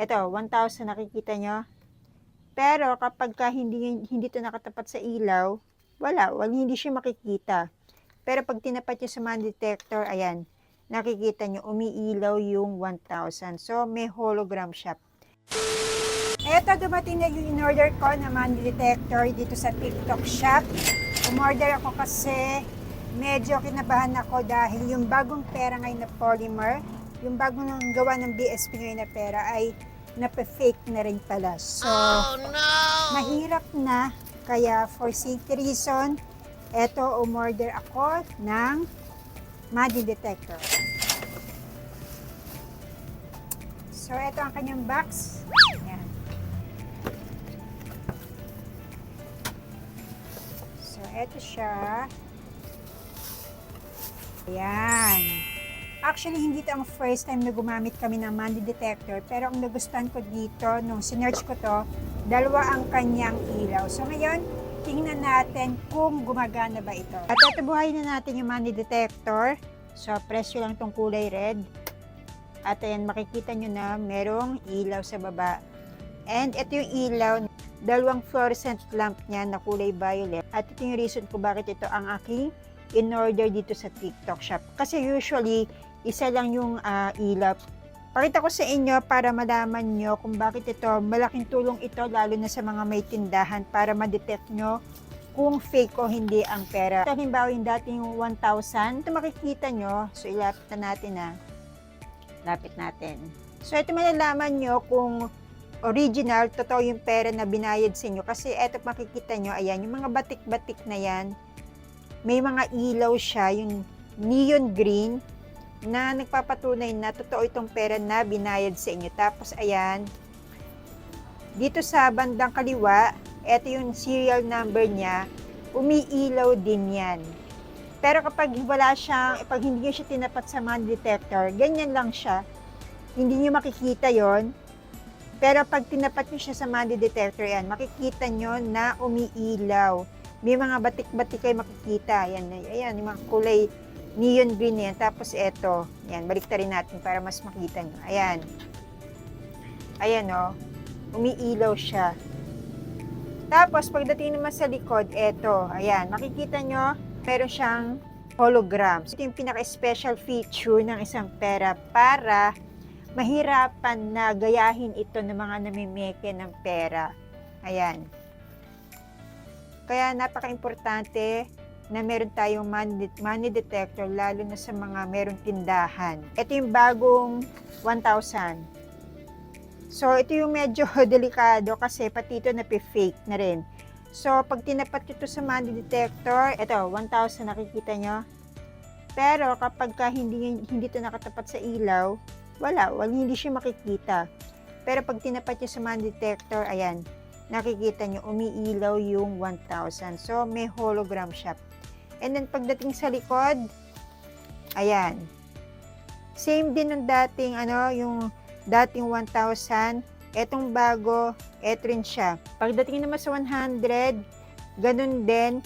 Ito, 1,000 nakikita nyo. Pero kapag ka hindi, hindi to nakatapat sa ilaw, wala, wala, hindi siya makikita. Pero pag tinapat nyo sa man detector, ayan, nakikita nyo, umiilaw yung 1,000. So, may hologram siya. Eto, dumating na yung in-order ko na man detector dito sa TikTok shop. Umorder ako kasi medyo kinabahan ako dahil yung bagong pera ngayon na polymer, yung bagong gawa ng BSP ngayon na pera ay nape-fake na rin pala. So, mahirap na. Kaya for safety reason, eto umorder ako ng Madi detector. So, eto ang kanyang box. Yan. So, eto siya. Ayan. Actually, hindi ito ang first time na gumamit kami ng Mandy detector. Pero ang nagustuhan ko dito, nung sinerch ko to, dalawa ang kanyang ilaw. So ngayon, tingnan natin kung gumagana ba ito. At ito, buhayin na natin yung Mandy detector. So, presyo lang tong kulay red. At ayan, makikita nyo na merong ilaw sa baba. And ito yung ilaw, dalawang fluorescent lamp niya na kulay violet. At ito yung reason ko bakit ito ang aking in-order dito sa TikTok shop. Kasi usually, isa lang yung ah, ilaw. Pakita ko sa inyo para malaman nyo kung bakit ito, malaking tulong ito lalo na sa mga may tindahan para ma-detect nyo kung fake o hindi ang pera. Halimbawa yung dating 1,000, ito makikita nyo, so ilapit na natin na. Lapit natin. So ito malalaman nyo kung original, totoo yung pera na binayad sa inyo. Kasi eto makikita nyo, ayan, yung mga batik-batik na yan, may mga ilaw siya, yung neon green, na nagpapatunay na totoo itong pera na binayad sa inyo. Tapos ayan, dito sa bandang kaliwa, ito yung serial number niya, umiilaw din yan. Pero kapag wala siyang, pag hindi niyo siya tinapat sa man detector, ganyan lang siya. Hindi niyo makikita yon. Pero pag tinapat niyo siya sa man detector, yan, makikita niyo na umiilaw. May mga batik-batik kayo makikita. Ayan, ayan, yung mga kulay neon green yan. Tapos eto, yan, baliktarin natin para mas makita nyo. Ayan. Ayan o, oh, umiilaw siya. Tapos, pagdating naman sa likod, eto, ayan, makikita nyo, meron siyang hologram. So, ito yung pinaka-special feature ng isang pera para mahirapan na gayahin ito ng mga namimeke ng pera. Ayan. Kaya napaka-importante na meron tayong money, money detector lalo na sa mga merong tindahan. Ito yung bagong 1,000. So, ito yung medyo delikado kasi pati ito na-fake na rin. So, pag tinapat ito sa money detector, ito, 1,000 nakikita nyo. Pero kapag ka hindi, hindi ito nakatapat sa ilaw, wala, wala, hindi siya makikita. Pero pag tinapat nyo sa money detector, ayan, nakikita nyo, umiilaw yung 1,000. So, may hologram siya. And then, pagdating sa likod, ayan. Same din ng dating, ano, yung dating 1,000. Etong bago, eto rin siya. Pagdating naman sa 100, ganun din.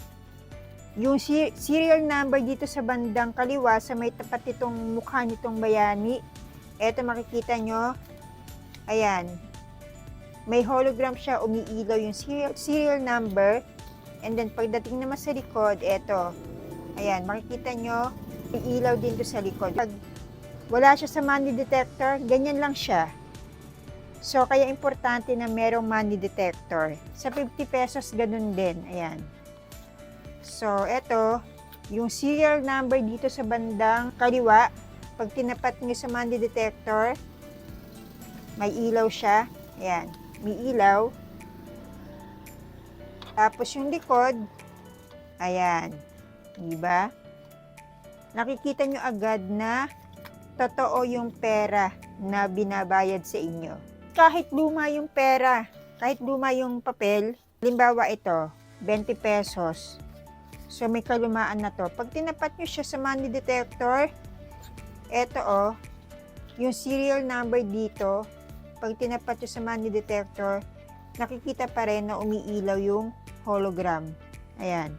Yung serial number dito sa bandang kaliwa, sa may tapat itong mukha nitong bayani, eto makikita nyo, ayan, may hologram siya, umiilaw yung serial, serial number. And then, pagdating naman sa likod, eto, ayan, makikita nyo, ilaw din to sa likod. Pag wala siya sa money detector, ganyan lang siya. So, kaya importante na merong money detector. Sa 50 pesos, ganun din. Ayan. So, eto, yung serial number dito sa bandang kaliwa, pag tinapat nyo sa money detector, may ilaw siya. Ayan, may ilaw. Tapos yung likod, ayan, di ba? Nakikita nyo agad na totoo yung pera na binabayad sa inyo. Kahit luma yung pera, kahit luma yung papel, limbawa ito, 20 pesos. So may kalumaan na to. Pag tinapat nyo siya sa money detector, eto oh, yung serial number dito, pag tinapat nyo sa money detector, nakikita pa rin na umiilaw yung hologram. Ayan.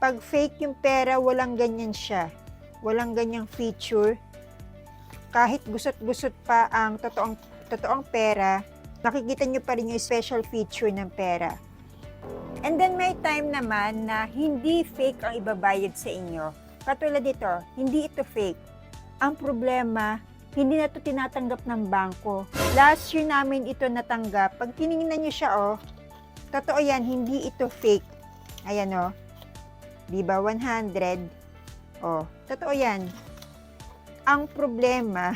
Pag fake yung pera, walang ganyan siya. Walang ganyang feature. Kahit gusot-gusot pa ang totoong totoong pera, makikita nyo pa rin yung special feature ng pera. And then may time naman na hindi fake ang ibabayad sa inyo. Katulad dito, hindi ito fake. Ang problema, hindi na ito tinatanggap ng bangko. Last year namin ito natanggap. Pag tinignan nyo siya, oh, totoo yan, hindi ito fake. Ayan, oh. Di ba, 100. Oh, totoo yan. Ang problema,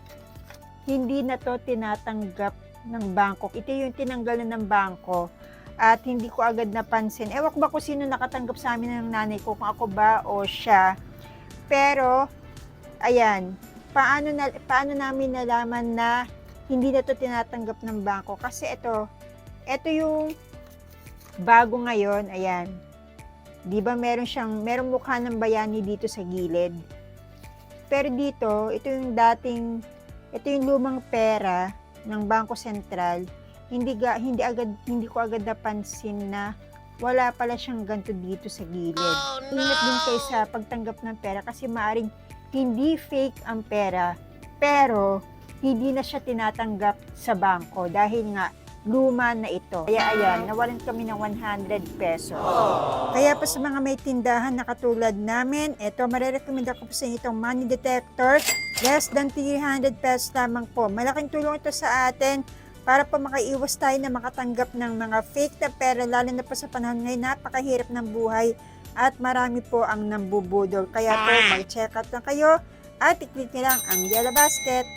hindi na to tinatanggap ng bangko. Ito yung tinanggal na ng bangko at hindi ko agad napansin. Ewan ko ba kung sino nakatanggap sa amin ng nanay ko, kung ako ba o siya. Pero, ayan, paano, na, paano namin nalaman na hindi na to tinatanggap ng bangko? Kasi ito, ito yung bago ngayon, ayan. Di ba meron siyang, merong mukha ng bayani dito sa gilid. Pero dito, ito yung dating, ito yung lumang pera ng Bangko Sentral. Hindi ga, hindi agad hindi ko agad napansin na wala pala siyang ganito dito sa gilid. Ingat din kayo sa pagtanggap ng pera kasi maaring hindi fake ang pera pero hindi na siya tinatanggap sa bangko dahil nga luma na ito. Kaya ayan, nawalan kami ng 100 pesos. Kaya pa sa mga may tindahan na katulad namin, ito, marerecommend ako po sa inyo itong money detector. Less than 300 pesos lamang po. Malaking tulong ito sa atin para po makaiwas tayo na makatanggap ng mga fake na pera, lalo na po sa panahon ngayon, napakahirap ng buhay at marami po ang nambubudol. Kaya po, mag-check out na kayo at i-click nyo lang ang yellow basket